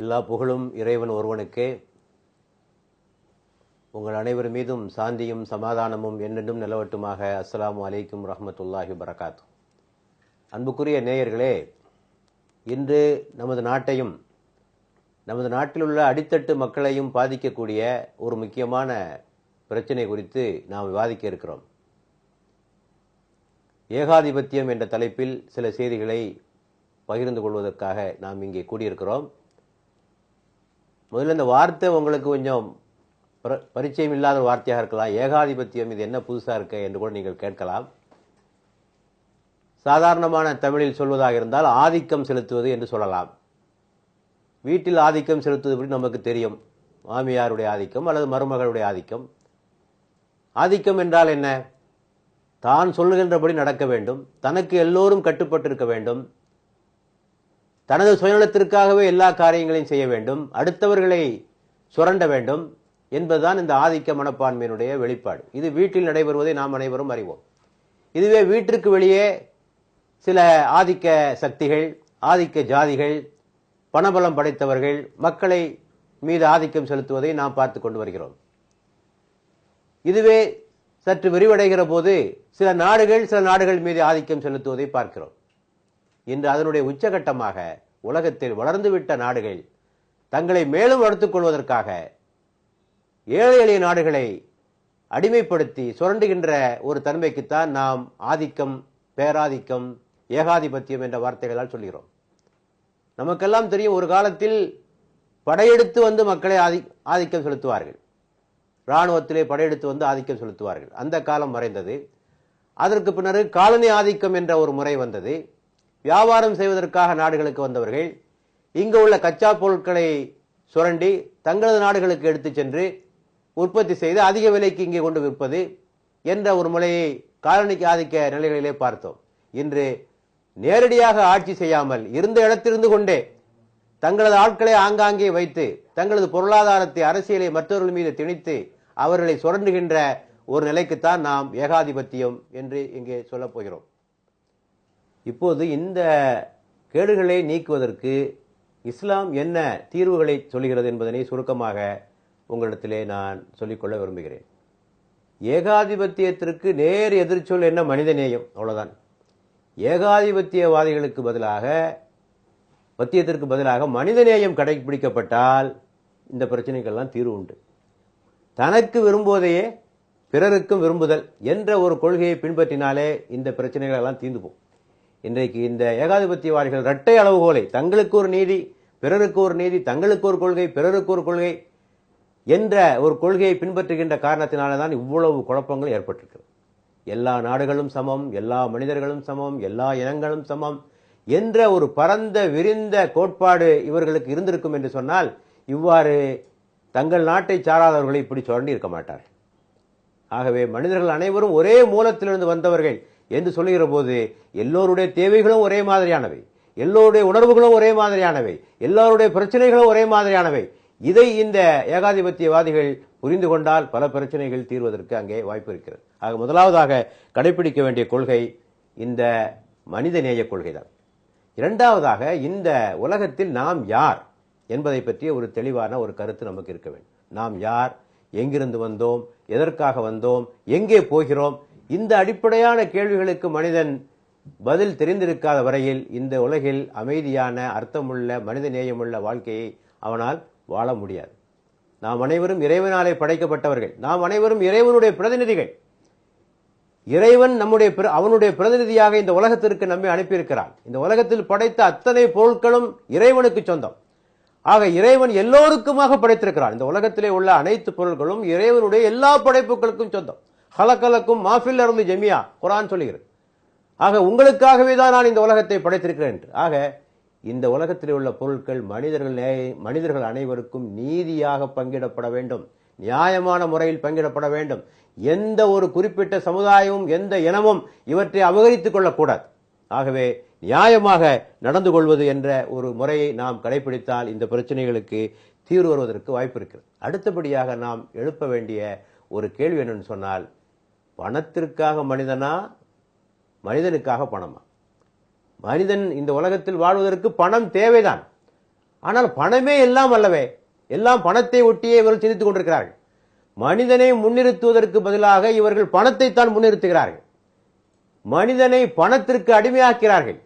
எல்லா புகழும் இறைவன் ஒருவனுக்கே. உங்கள் அனைவர் மீதும் சாந்தியும் சமாதானமும் என்னென்றும் நிலவட்டுமாக. அஸ்ஸலாமு அலைக்கும் ரஹமத்துல்லாஹி வரகாத்து அன்புக்குரிய நேயர்களே இன்று நமது நாட்டையும் நமது நாட்டில் உள்ள அடித்தட்டு மக்களையும் பாதிக்கக்கூடிய ஒரு முக்கியமான பிரச்சனை குறித்து நாம் விவாதிக்க இருக்கிறோம். ஏகாதிபத்தியம் என்ற தலைப்பில் சில செய்திகளை பகிர்ந்து கொள்வதற்காக நாம் இங்கே கூடியிருக்கிறோம். முதல்ல இந்த வார்த்தை உங்களுக்கு கொஞ்சம் பர- பரிச்சயம் இல்லாத வார்த்தையாக இருக்கலாம். ஏகாதிபத்தியம் இது என்ன புதுசாக இருக்கு என்று கூட நீங்கள் கேட்கலாம். சாதாரணமான தமிழில் சொல்வதாக இருந்தால் ஆதிக்கம் செலுத்துவது என்று சொல்லலாம். வீட்டில் ஆதிக்கம் செலுத்துவது பற்றி நமக்கு தெரியும். மாமியாருடைய ஆதிக்கம் அல்லது மருமகளுடைய ஆதிக்கம். ஆதிக்கம் என்றால் என்ன? தான் சொல்லுகின்றபடி நடக்க வேண்டும். தனக்கு எல்லோரும் கட்டுப்பட்டிருக்க வேண்டும். தனது சுயநலத்திற்காகவே எல்லா காரியங்களையும் செய்ய வேண்டும் அடுத்தவர்களை சுரண்ட வேண்டும் என்பதுதான் இந்த ஆதிக்க மனப்பான்மையினுடைய வெளிப்பாடு. இது வீட்டில் நடைபெறுவதை நாம் அனைவரும் அறிவோம். இதுவே வீட்டிற்கு வெளியே சில ஆதிக்க சக்திகள் ஆதிக்க ஜாதிகள் பணபலம் படைத்தவர்கள் மக்களை மீது ஆதிக்கம் செலுத்துவதை நாம் பார்த்து கொண்டு வருகிறோம். இதுவே சற்று விரிவடைகிற போது சில நாடுகள் சில நாடுகள் மீது ஆதிக்கம் செலுத்துவதை பார்க்கிறோம். இன்று அதனுடைய உச்சகட்டமாக உலகத்தில் வளர்ந்துவிட்ட நாடுகள் தங்களை மேலும் வளர்த்துக் கொள்வதற்காக ஏழை எளிய நாடுகளை அடிமைப்படுத்தி சுரண்டுகின்ற ஒரு தன்மைக்குத்தான் நாம் ஆதிக்கம் பேராதிக்கம் ஏகாதிபத்தியம் என்ற வார்த்தைகளால் சொல்கிறோம். நமக்கெல்லாம் தெரியும் ஒரு காலத்தில் படையெடுத்து வந்து மக்களை ஆதி ஆதிக்கம் செலுத்துவார்கள். இராணுவத்திலே படையெடுத்து வந்து ஆதிக்கம் செலுத்துவார்கள். அந்த காலம் மறைந்தது. அதற்கு பின்னர் காலனி ஆதிக்கம் என்ற ஒரு முறை வந்தது. வியாபாரம் செய்வதற்காக நாடுகளுக்கு வந்தவர்கள் இங்கு உள்ள கச்சா பொருட்களை சுரண்டி தங்களது நாடுகளுக்கு எடுத்துச் சென்று உற்பத்தி செய்து அதிக விலைக்கு இங்கே கொண்டு விற்பது என்ற ஒரு முறையை காலனிக்கு ஆதிக்க நிலைகளிலே பார்த்தோம். இன்று நேரடியாக ஆட்சி செய்யாமல் இருந்த இடத்திலிருந்து கொண்டே தங்களது ஆட்களை ஆங்காங்கே வைத்து தங்களது பொருளாதாரத்தை அரசியலை மற்றவர்கள் மீது திணித்து அவர்களை சுரண்டுகின்ற ஒரு நிலைக்குத்தான் நாம் ஏகாதிபத்தியம் என்று இங்கே சொல்லப் போகிறோம். இப்போது இந்த கேடுகளை நீக்குவதற்கு இஸ்லாம் என்ன தீர்வுகளை சொல்கிறது என்பதனை சுருக்கமாக உங்களிடத்திலே நான் சொல்லிக்கொள்ள விரும்புகிறேன். ஏகாதிபத்தியத்திற்கு நேர் எதிர்ச்சொல் என்ன மனிதநேயம்? அவ்வளோதான் ஏகாதிபத்தியவாதிகளுக்கு பதிலாக பத்தியத்திற்கு பதிலாக மனிதநேயம் கடைபிடிக்கப்பட்டால் இந்த பிரச்சனைகள்லாம் தீர்வு உண்டு. தனக்கு விரும்புவதையே பிறருக்கும் விரும்புதல் என்ற ஒரு கொள்கையை பின்பற்றினாலே இந்த பிரச்சனைகள் எல்லாம் தீர்ந்து போகும். இன்றைக்கு இந்த ஏகாதிபத்தியவாதிகள் இரட்டை அளவுகோலை தங்களுக்கு ஒரு நீதி பிறருக்கு ஒரு நீதி தங்களுக்கு ஒரு கொள்கை பிறருக்கு ஒரு கொள்கை என்ற ஒரு கொள்கையை பின்பற்றுகின்ற காரணத்தினால தான் இவ்வளவு குழப்பங்கள் ஏற்பட்டிருக்கு எல்லா நாடுகளும் சமம் எல்லா மனிதர்களும் சமம் எல்லா இனங்களும் சமம் என்ற ஒரு பரந்த விரிந்த கோட்பாடு இவர்களுக்கு இருந்திருக்கும் என்று சொன்னால் இவ்வாறு தங்கள் நாட்டை சாராதவர்களை இப்படி சுரண்டி இருக்க மாட்டார்கள். ஆகவே மனிதர்கள் அனைவரும் ஒரே மூலத்திலிருந்து வந்தவர்கள். என்று சொல்லுகிற போது எல்லோருடைய தேவைகளும் ஒரே மாதிரியானவை. எல்லோருடைய உணர்வுகளும் ஒரே மாதிரியானவை. எல்லோருடைய பிரச்சனைகளும் ஒரே மாதிரியானவை. இதை இந்த ஏகாதிபத்தியவாதிகள் புரிந்து கொண்டால் பல பிரச்சனைகள் தீர்வதற்கு அங்கே வாய்ப்பு இருக்கிறது. ஆக முதலாவதாக கடைபிடிக்க வேண்டிய கொள்கை இந்த மனித நேயக் கொள்கை கொள்கைதான். இரண்டாவதாக இந்த உலகத்தில் நாம் யார் என்பதை பற்றிய ஒரு தெளிவான ஒரு கருத்து நமக்கு இருக்க வேண்டும். நாம் யார்? எங்கிருந்து வந்தோம்? எதற்காக வந்தோம்? எங்கே போகிறோம்? இந்த அடிப்படையான கேள்விகளுக்கு மனிதன் பதில் தெரிந்திருக்காத வரையில் இந்த உலகில் அமைதியான அர்த்தமுள்ள மனித நேயமுள்ள வாழ்க்கையை அவனால் வாழ முடியாது. நாம் அனைவரும் இறைவனாலே படைக்கப்பட்டவர்கள். நாம் அனைவரும் இறைவனுடைய பிரதிநிதிகள். இறைவன் நம்முடைய அவனுடைய பிரதிநிதியாக இந்த உலகத்திற்கு நம்மை அனுப்பியிருக்கிறான். இந்த உலகத்தில் படைத்த அத்தனை பொருட்களும் இறைவனுக்கு சொந்தம். ஆக இறைவன் எல்லோருக்குமாக படைத்திருக்கிறான். இந்த உலகத்திலே உள்ள அனைத்து பொருட்களும் இறைவனுடைய எல்லா படைப்புகளுக்கும் சொந்தம். ஹலக்கலக்கும் மாஃபில் இருந்து ஜெமியா குரான் சொல்லுகிறது. ஆக உங்களுக்காகவே தான் நான் இந்த உலகத்தை படைத்திருக்கிறேன் என்று. ஆக இந்த உலகத்தில் உள்ள பொருட்கள் மனிதர்கள் நே- மனிதர்கள் அனைவருக்கும் நீதியாக பங்கிடப்பட வேண்டும். நியாயமான முறையில் பங்கிடப்பட வேண்டும். எந்த ஒரு குறிப்பிட்ட சமுதாயமும் எந்த இனமும் இவற்றை அபகரித்துக் கொள்ளக்கூடாது. ஆகவே நியாயமாக நடந்து கொள்வது என்ற ஒரு முறையை நாம் கடைபிடித்தால் இந்த பிரச்சனைகளுக்கு தீர்வு வருவதற்கு வாய்ப்பு இருக்கிறது. அடுத்தபடியாக நாம் எழுப்ப வேண்டிய ஒரு கேள்வி என்னன்னு சொன்னால் பணத்திற்காக மனிதனா மனிதனுக்காக பணமா? மனிதன் இந்த உலகத்தில் வாழ்வதற்கு பணம் தேவைதான். ஆனால் பணமே எல்லாம் அல்லவே எல்லாம் பணத்தை ஒட்டியே இவர்கள் சிந்தித்துக் கொண்டிருக்கிறார்கள். மனிதனை முன்னிறுத்துவதற்கு பதிலாக இவர்கள் பணத்தை தான் முன்னிறுத்துகிறார்கள். மனிதனை பணத்திற்கு அடிமையாக்கிறார்கள்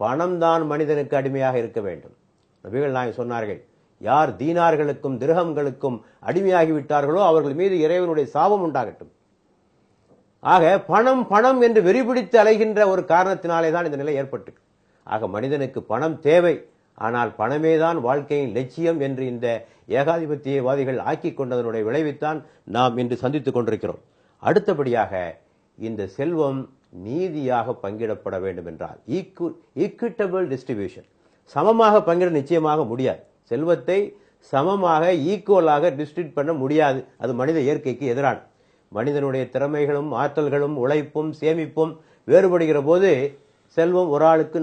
பணம் தான் மனிதனுக்கு அடிமையாக இருக்க வேண்டும். நபிகள் நாயகம் சொன்னார்கள் யார் தீனார்களுக்கும் திருகங்களுக்கும் அடிமையாகி விட்டார்களோ அவர்கள் மீது இறைவனுடைய சாபம் உண்டாகட்டும். ஆக பணம் பணம் என்று வெறிபிடித்து அலைகின்ற ஒரு காரணத்தினாலே தான் இந்த நிலை ஏற்பட்டு ஆக மனிதனுக்கு பணம் தேவை. ஆனால் பணமே தான் வாழ்க்கையின் லட்சியம் என்று இந்த ஏகாதிபத்தியவாதிகள் ஆக்கிக் கொண்டதனுடைய விளைவைத்தான் நாம் இன்று சந்தித்துக் கொண்டிருக்கிறோம். அடுத்தபடியாக இந்த செல்வம் நீதியாக பங்கிடப்பட வேண்டும் என்றால் ஈக்விட்டபிள் டிஸ்ட்ரிபியூஷன் சமமாக பங்கிட நிச்சயமாக முடியாது. செல்வத்தை சமமாக ஈக்குவலாக டிஸ்ட்ரிபியூட் பண்ண முடியாது. அது மனித இயற்கைக்கு எதிரான மனிதனுடைய திறமைகளும் ஆற்றல்களும் உழைப்பும் சேமிப்பும் வேறுபடுகிற போது செல்வம் ஒரு ஆளுக்கு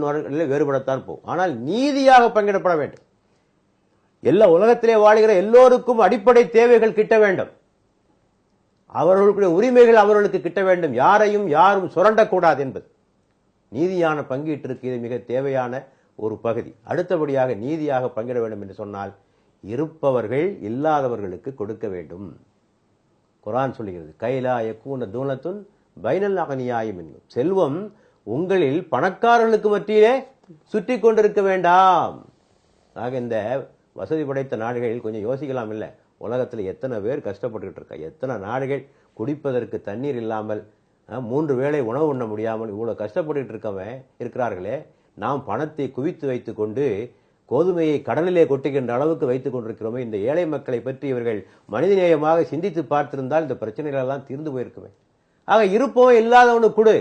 வேறுபடத்தான் போகும். ஆனால் நீதியாக பங்கிடப்பட வேண்டும். எல்லா உலகத்திலே வாழ்கிற எல்லோருக்கும் அடிப்படை தேவைகள் கிட்ட வேண்டும். அவர்களுடைய உரிமைகள் அவர்களுக்கு கிட்ட வேண்டும். யாரையும் யாரும் சுரண்டக்கூடாது என்பது. நீதியான பங்கீட்டிற்கு இது மிக தேவையான ஒரு பகுதி. அடுத்தபடியாக நீதியாக பங்கிட வேண்டும் என்று சொன்னால் இருப்பவர்கள் இல்லாதவர்களுக்கு கொடுக்க வேண்டும். குரான் சொல்லுகிறது. கைலா யக்கூன தூனத்துன் பைனல் அகனியாயும் என்னும் செல்வம் உங்களில் பணக்காரர்களுக்கு மத்தியிலே சுற்றி கொண்டிருக்க வேண்டாம். ஆக இந்த வசதி படைத்த நாடுகளில் கொஞ்சம் யோசிக்கலாம் இல்லை. உலகத்தில் எத்தனை பேர் கஷ்டப்பட்டுக்கிட்டு இருக்கா? எத்தனை நாடுகள் குடிப்பதற்கு தண்ணீர் இல்லாமல் மூன்று வேளை உணவு உண்ண முடியாமல் இவ்வளோ கஷ்டப்பட்டுக்கிட்டு இருக்கவன் இருக்கிறார்களே. நாம் பணத்தை குவித்து வைத்து கொண்டு கோதுமையை கடலிலே கொட்டுகின்ற அளவுக்கு வைத்துக் கொண்டிருக்கிறோமே இந்த ஏழை மக்களை பற்றி இவர்கள் மனிதநேயமாக சிந்தித்து பார்த்திருந்தால் இந்த பிரச்சனைகள் எல்லாம் தீர்ந்து போயிருக்குமே. ஆக இருப்போம் இல்லாதவனு கொடு.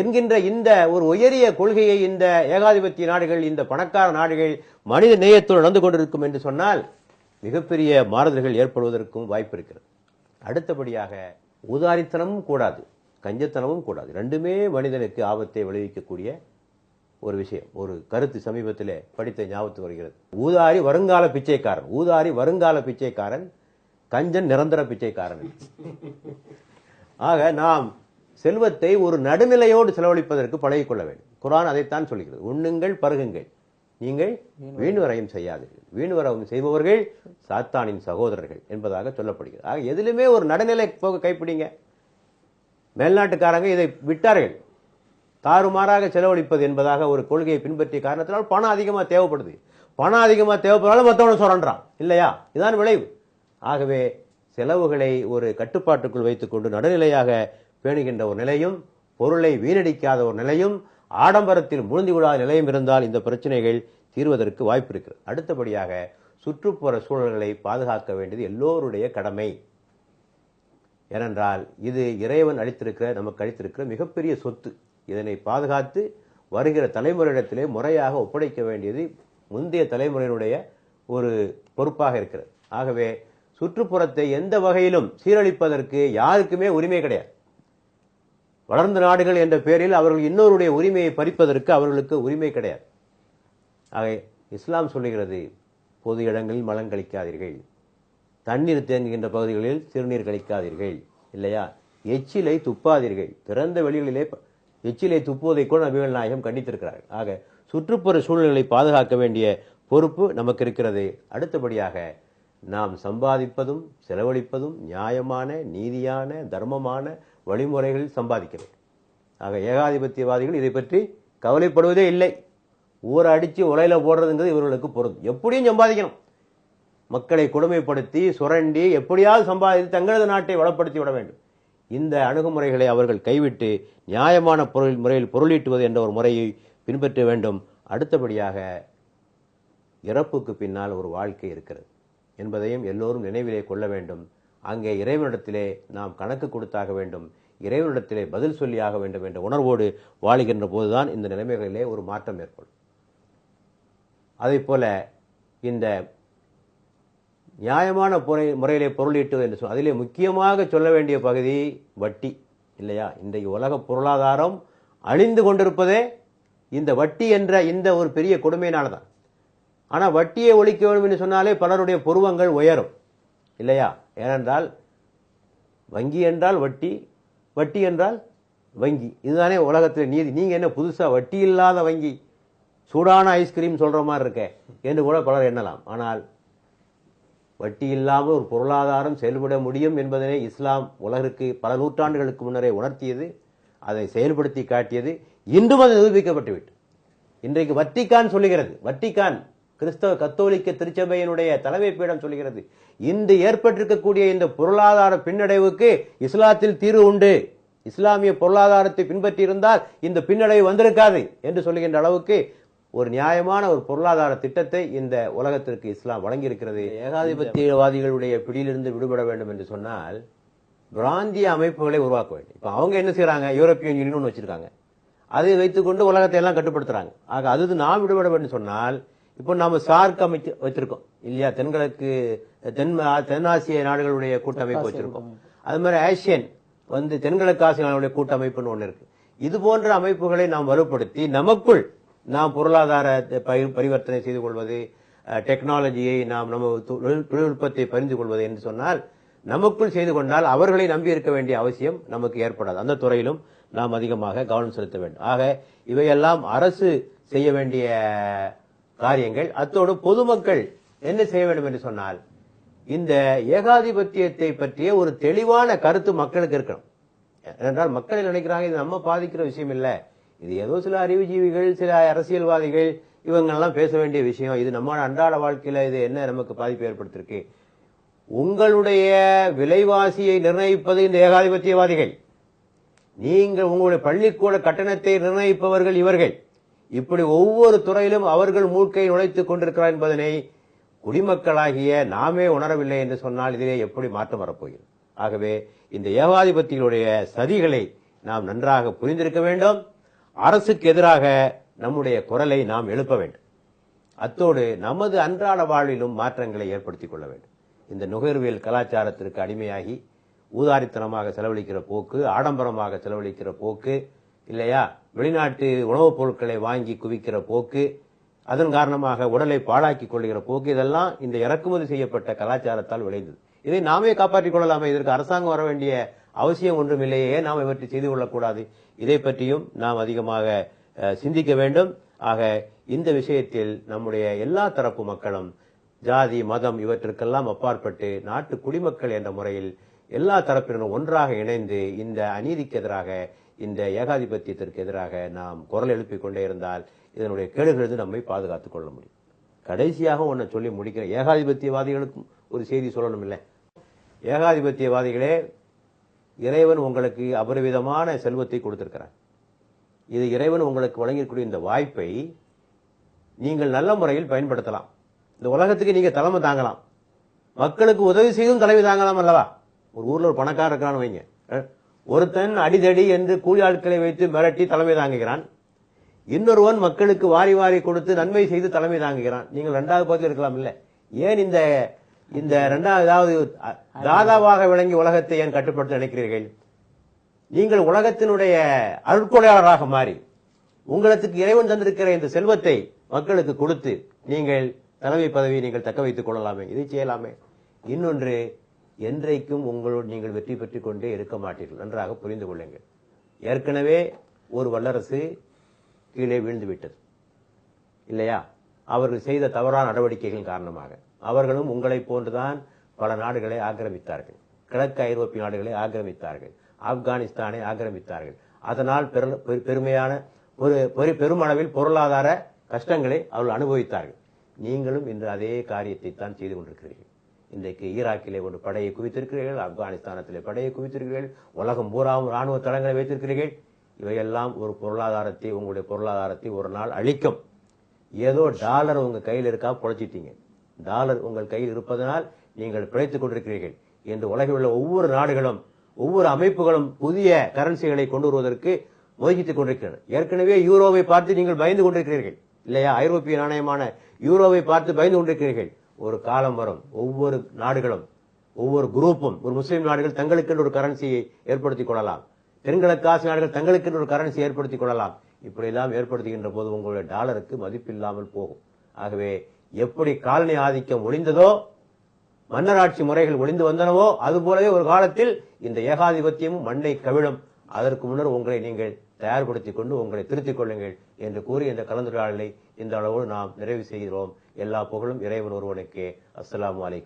என்கின்ற இந்த ஒரு உயரிய கொள்கையை இந்த ஏகாதிபத்திய நாடுகள் இந்த பணக்கார நாடுகள் மனித நேயத்தோடு நடந்து கொண்டிருக்கும் என்று சொன்னால் மிகப்பெரிய மாறுதல்கள் ஏற்படுவதற்கும் வாய்ப்பு இருக்கிறது. அடுத்தபடியாக ஊதாரித்தனமும் கூடாது கஞ்சத்தனமும் கூடாது. ரெண்டுமே மனிதனுக்கு ஆபத்தை விளைவிக்கக்கூடிய ஒரு விஷயம் ஒரு கருத்து சமீபத்திலே படித்த ஞாபகத்து வருகிறது. ஊதாரி வருங்கால பிச்சைக்காரன் ஊதாரி வருங்கால பிச்சைக்காரன் கஞ்சன் நிரந்தர பிச்சைக்காரன். ஆக நாம் செல்வத்தை ஒரு நடுநிலையோடு செலவழிப்பதற்கு பழகிக்கொள்ள வேண்டும். குரான் அதைத்தான் சொல்கிறது உண்ணுங்கள் பருகுங்கள். நீங்கள் வீண்வரையும் செய்யாதீர்கள். வீண்வரவும் செய்பவர்கள் சாத்தானின் சகோதரர்கள் என்பதாக சொல்லப்படுகிறது. ஆக எதிலுமே ஒரு நடுநிலை போக கைப்பிடிங்க. மேல்நாட்டுக்காரங்க இதை விட்டார்கள். தாறுமாறாக செலவழிப்பது என்பதாக ஒரு கொள்கையை பின்பற்றிய காரணத்தினால் பணம் அதிகமாக தேவைப்படுது. பணம் அதிகமாக தேவைப்படுறாலும் மற்றவனை சுரண்டான் இல்லையா? இதான் விளைவு. ஆகவே செலவுகளை ஒரு கட்டுப்பாட்டுக்குள் வைத்துக்கொண்டு நடுநிலையாக பேணுகின்ற ஒரு நிலையும் பொருளை வீணடிக்காத ஒரு நிலையும் ஆடம்பரத்தில் முழுந்து விடாத நிலையும் இருந்தால் இந்த பிரச்சனைகள் தீர்வதற்கு வாய்ப்பு இருக்கிறது. அடுத்தபடியாக சுற்றுப்புற சூழல்களை பாதுகாக்க வேண்டியது எல்லோருடைய கடமை. ஏனென்றால் இது இறைவன் அளித்திருக்கிற நமக்கு அளித்திருக்கிற மிகப்பெரிய சொத்து. இதனை பாதுகாத்து வருகிற தலைமுறையிடத்திலே முறையாக ஒப்படைக்க வேண்டியது முந்தைய தலைமுறையினுடைய ஒரு பொறுப்பாக இருக்கிறது. ஆகவே சுற்றுப்புறத்தை எந்த வகையிலும் சீரழிப்பதற்கு யாருக்குமே உரிமை கிடையாது. வளர்ந்த நாடுகள் என்ற பெயரில் அவர்கள் இன்னொருடைய உரிமையை பறிப்பதற்கு அவர்களுக்கு உரிமை கிடையாது. ஆக இஸ்லாம் சொல்லுகிறது பொது இடங்களில் மலம் கழிக்காதீர்கள். தண்ணீர் தேங்குகின்ற பகுதிகளில் சிறுநீர் கழிக்காதீர்கள். இல்லையா? எச்சிலை துப்பாதீர்கள். திறந்த வெளிகளிலே எச்சிலை துப்புவதை கூட நபிகள் நாயகம் கண்டித்திருக்கிறார்கள். ஆக சுற்றுப்புற சூழ்நிலை பாதுகாக்க வேண்டிய பொறுப்பு நமக்கு இருக்கிறது. அடுத்தபடியாக நாம் சம்பாதிப்பதும் செலவழிப்பதும் நியாயமான நீதியான தர்மமான வழிமுறைகளில் சம்பாதிக்க வேண்டும். ஆக ஏகாதிபத்தியவாதிகள் இதை பற்றி கவலைப்படுவதே இல்லை. ஊரை அடித்து உலையில போடுறதுங்கிறது இவர்களுக்கு பொருந்தும் எப்படியும் சம்பாதிக்கணும். மக்களை கொடுமைப்படுத்தி சுரண்டி எப்படியாவது சம்பாதித்து தங்களது நாட்டை வளப்படுத்தி விட வேண்டும். இந்த அணுகுமுறைகளை அவர்கள் கைவிட்டு நியாயமான பொருள் முறையில் பொருளீட்டுவது என்ற ஒரு முறையை பின்பற்ற வேண்டும். அடுத்தபடியாக இறப்புக்கு பின்னால் ஒரு வாழ்க்கை இருக்கிறது என்பதையும் எல்லோரும் நினைவிலே கொள்ள வேண்டும். அங்கே இறைவனிடத்திலே நாம் கணக்கு கொடுத்தாக வேண்டும். இறைவனிடத்திலே பதில் சொல்லியாக வேண்டும் என்ற உணர்வோடு வாழுகின்ற போதுதான் இந்த நிலைமைகளிலே ஒரு மாற்றம் ஏற்படும். அதைப் போல இந்த நியாயமான முறை முறையிலே பொருளீட்டுவது என்று சொல் அதிலே முக்கியமாக சொல்ல வேண்டிய பகுதி வட்டி இல்லையா? இன்றைக்கு உலக பொருளாதாரம் அழிந்து கொண்டிருப்பதே இந்த வட்டி என்ற இந்த ஒரு பெரிய கொடுமையினால தான் ஆனால் வட்டியை ஒழிக்க வேண்டும் என்று சொன்னாலே பலருடைய புருவங்கள் உயரும் இல்லையா? ஏனென்றால் வங்கி என்றால் வட்டி வட்டி என்றால் வங்கி. இதுதானே உலகத்தில் நீதி. நீங்கள் என்ன புதுசாக வட்டி இல்லாத வங்கி சூடான ஐஸ்கிரீம் சொல்கிற மாதிரி இருக்கே என்று கூட பலர் எண்ணலாம். ஆனால் வட்டி இல்லாமல் ஒரு பொருளாதாரம் செயல்பட முடியும் என்பதனை இஸ்லாம் உலகிற்கு பல நூற்றாண்டுகளுக்கு முன்னரே உணர்த்தியது அதை செயல்படுத்தி காட்டியது. இன்றும் அது நிரூபிக்கப்பட்டுவிட்டு இன்றைக்கு வட்டிக்கான் சொல்லுகிறது வத்திக்கான் கிறிஸ்தவ கத்தோலிக்க திருச்சபையினுடைய தலைமை பீடம் சொல்கிறது இன்று ஏற்பட்டிருக்கக்கூடிய இந்த பொருளாதார பின்னடைவுக்கு இஸ்லாத்தில் தீர்வு உண்டு. இஸ்லாமிய பொருளாதாரத்தை பின்பற்றி இருந்தால் இந்த பின்னடைவு வந்திருக்காது என்று சொல்லுகின்ற அளவுக்கு ஒரு நியாயமான ஒரு பொருளாதார திட்டத்தை இந்த உலகத்திற்கு இஸ்லாம் வழங்கியிருக்கிறது. ஏகாதிபத்தியவாதிகளுடைய பிடியிலிருந்து விடுபட வேண்டும் என்று சொன்னால் பிராந்திய அமைப்புகளை உருவாக்க வேண்டும். இப்ப அவங்க என்ன செய்யறாங்க யூரோப்பியன் யூனியன் ஒன்று வச்சிருக்காங்க. அதை வைத்துக்கொண்டு உலகத்தை எல்லாம் கட்டுப்படுத்துறாங்க. ஆக அது நாம் விடுபட வேண்டும் சொன்னால் இப்போ நாம சார்க் அமைச்சு வச்சிருக்கோம் இல்லையா? தென்கிழக்கு தென் தென்னாசிய நாடுகளுடைய கூட்டமைப்பு வச்சிருக்கோம். அது மாதிரி ஆசியன் வந்து தென்கிழக்கு ஆசிய நாடுகளுடைய கூட்டமைப்புன்னு ஒன்று இருக்கு. இது போன்ற அமைப்புகளை நாம் வலுப்படுத்தி நமக்குள் நாம் பொருளாதார பரிவர்த்தனை செய்து கொள்வது டெக்னாலஜியை நாம் நம்ம தொழில்- தொழில்நுட்பத்தை பரிந்து கொள்வது என்று சொன்னால் நமக்குள் செய்து கொண்டால் அவர்களை நம்பி இருக்க வேண்டிய அவசியம் நமக்கு ஏற்படாது. அந்த துறையிலும் நாம் அதிகமாக கவனம் செலுத்த வேண்டும். ஆக இவையெல்லாம் அரசு செய்ய வேண்டிய காரியங்கள். அத்தோடு பொதுமக்கள் என்ன செய்ய வேண்டும் என்று சொன்னால் இந்த ஏகாதிபத்தியத்தை பற்றிய ஒரு தெளிவான கருத்து மக்களுக்கு இருக்கணும். ஏனென்றால் மக்கள் நினைக்கிறாங்க இது நம்ம பாதிக்கிற விஷயம் இல்லை. இது ஏதோ சில அறிவுஜீவிகள் சில அரசியல்வாதிகள் இவங்கெல்லாம் பேச வேண்டிய விஷயம். இது நம்ம அன்றாட வாழ்க்கையில் இது என்ன நமக்கு பாதிப்பு ஏற்படுத்திருக்கு? உங்களுடைய விலைவாசியை நிர்ணயிப்பது இந்த ஏகாதிபத்தியவாதிகள். நீங்கள் உங்களுடைய பள்ளிக்கூட கட்டணத்தை நிர்ணயிப்பவர்கள் இவர்கள். இப்படி ஒவ்வொரு துறையிலும் அவர்கள் மூக்கை நுழைத்துக் கொண்டிருக்கிறார் என்பதனை குடிமக்களாகிய நாமே உணரவில்லை என்று சொன்னால் இதிலே எப்படி மாற்றம் வரப்போகிறது? ஆகவே இந்த ஏகாதிபத்திகளுடைய சதிகளை நாம் நன்றாக புரிந்திருக்க வேண்டும். அரசுக்கு எதிராக நம்முடைய குரலை நாம் எழுப்ப வேண்டும். அத்தோடு நமது அன்றாட வாழ்விலும் மாற்றங்களை ஏற்படுத்திக் கொள்ள வேண்டும். இந்த நுகர்வியல் கலாச்சாரத்திற்கு அடிமையாகி ஊதாரித்தனமாக செலவழிக்கிற போக்கு ஆடம்பரமாக செலவழிக்கிற போக்கு இல்லையா? வெளிநாட்டு உணவுப் பொருட்களை வாங்கி குவிக்கிற போக்கு அதன் காரணமாக உடலை பாழாக்கி கொள்கிற போக்கு இதெல்லாம் இந்த இறக்குமதி செய்யப்பட்ட கலாச்சாரத்தால் விளைந்தது. இதை நாமே காப்பாற்றிக் கொள்ளலாமே. இதற்கு அரசாங்கம் வர வேண்டிய அவசியம் ஒன்றும் இல்லையே. நாம் இவற்றை செய்து கொள்ளக்கூடாது? இதை பற்றியும் நாம் அதிகமாக சிந்திக்க வேண்டும். ஆக இந்த விஷயத்தில் நம்முடைய எல்லா தரப்பு மக்களும் ஜாதி மதம் இவற்றிற்கெல்லாம் அப்பாற்பட்டு நாட்டு குடிமக்கள் என்ற முறையில் எல்லா தரப்பினரும் ஒன்றாக இணைந்து இந்த அநீதிக்கு எதிராக இந்த ஏகாதிபத்தியத்திற்கு எதிராக நாம் குரல் எழுப்பிக் கொண்டே இருந்தால் இதனுடைய கேடுகளிலிருந்து நம்மை பாதுகாத்துக் கொள்ள முடியும். கடைசியாக ஒன்றை சொல்லி முடிக்கிறேன். ஏகாதிபத்தியவாதிகளுக்கும் ஒரு செய்தி சொல்லணும் இல்லை ஏகாதிபத்தியவாதிகளே இறைவன் உங்களுக்கு அபரிவிதமான செல்வத்தை கொடுத்திருக்கிறார். இது இறைவன் உங்களுக்கு வழங்கக்கூடிய இந்த வாய்ப்பை நீங்கள் நல்ல முறையில் பயன்படுத்தலாம். இந்த உலகத்துக்கு நீங்க தலைமை தாங்கலாம். மக்களுக்கு உதவி செய்தும் தலைமை தாங்கலாம் அல்லவா? ஒரு ஊர்ல ஒரு பணக்காரர் இருக்கான்னு வைங்க. ஒருத்தன் அடிதடி என்று கூலி ஆட்களை வைத்து மிரட்டி தலைமை தாங்குகிறான். இன்னொருவன் மக்களுக்கு வாரி வாரி கொடுத்து நன்மை செய்து தலைமை தாங்குகிறான். நீங்கள் இரண்டாவது பகுதியில் இருக்கலாம் இல்ல. ஏன் இந்த இந்த இரண்டாவது தாதாவாக விளங்கி உலகத்தை ஏன் கட்டுப்படுத்த நினைக்கிறீர்கள்? நீங்கள் உலகத்தினுடைய அருட்கொடையாளராக மாறி உங்களுக்கு இறைவன் தந்திருக்கிற இந்த செல்வத்தை மக்களுக்கு கொடுத்து நீங்கள் தலைமை பதவியை நீங்கள் தக்க வைத்துக் கொள்ளலாமே. இதை செய்யலாமே. இன்னொன்று என்றைக்கும் உங்களோடு நீங்கள் வெற்றி பெற்றுக் கொண்டே இருக்க மாட்டீர்கள். நன்றாக புரிந்து கொள்ளுங்கள். ஏற்கனவே ஒரு வல்லரசு கீழே வீழ்ந்து விட்டது. இல்லையா? அவர்கள் செய்த தவறான நடவடிக்கைகளின் காரணமாக. அவர்களும் உங்களைப் போன்றுதான் பல நாடுகளை ஆக்கிரமித்தார்கள். கிழக்கு ஐரோப்பிய நாடுகளை ஆக்கிரமித்தார்கள். ஆப்கானிஸ்தானை ஆக்கிரமித்தார்கள். அதனால் பெரு- பெரு- பெருமையான ஒரு பெரு- பெருமளவில் பொருளாதார கஷ்டங்களை அவர்கள் அனுபவித்தார்கள். நீங்களும் இன்று அதே காரியத்தை தான் செய்து கொண்டிருக்கிறீர்கள். இன்றைக்கு ஈராக்கிலே ஒரு படையை குவித்திருக்கிறீர்கள் ஆப்கானிஸ்தானத்திலே படையை குவித்திருக்கிறீர்கள் உலகம் பூராவும் ராணுவ தளங்களை வைத்திருக்கிறீர்கள். இவையெல்லாம் ஒரு பொருளாதாரத்தை உங்களுடைய பொருளாதாரத்தை ஒரு நாள் அழிக்கும். ஏதோ டாலர் உங்கள் கையில் இருக்கா பொழைச்சிட்டீங்க. டாலர் உங்கள் கையில் இருப்பதனால் நீங்கள் பிழைத்துக் கொண்டிருக்கிறீர்கள் என்று உலகில் உள்ள ஒவ்வொரு நாடுகளும் ஒவ்வொரு அமைப்புகளும் புதிய கரன்சிகளை கொண்டு வருவதற்கு முயற்சித்துக் கொண்டிருக்கின்றன ஏற்கனவே யூரோவை பார்த்து நீங்கள் பயந்து கொண்டிருக்கிறீர்கள். இல்லையா? ஐரோப்பிய நாணயமான யூரோவை பார்த்து பயந்து கொண்டிருக்கிறீர்கள். ஒரு காலம் வரும் ஒவ்வொரு நாடுகளும் ஒவ்வொரு குரூப்பும் ஒரு முஸ்லீம் நாடுகள் தங்களுக்கென்று ஒரு கரன்சியை ஏற்படுத்திக் கொள்ளலாம். தென்கிழக்கு ஆசிய நாடுகள் தங்களுக்கென்று ஒரு கரன்சி ஏற்படுத்திக் கொள்ளலாம். இப்படியெல்லாம் ஏற்படுத்துகின்ற போது உங்களுடைய டாலருக்கு மதிப்பில்லாமல் போகும். ஆகவே எப்படி காலனி ஆதிக்கம் ஒளிந்ததோ மன்னராட்சி முறைகள் ஒளிந்து வந்தனவோ அதுபோலவே ஒரு காலத்தில் இந்த ஏகாதிபத்தியமும் மண்ணை கவிழும். அதற்கு முன்னர் உங்களை நீங்கள் தயார்படுத்திக் கொண்டு உங்களை திருத்திக் கொள்ளுங்கள் என்று கூறி இந்த கலந்துரையாடலை இந்த அளவோடு நாம் நிறைவு செய்கிறோம். எல்லா புகழும் இறைவன் ஒருவனுக்கே. அஸ்லாம் வலைக்கும்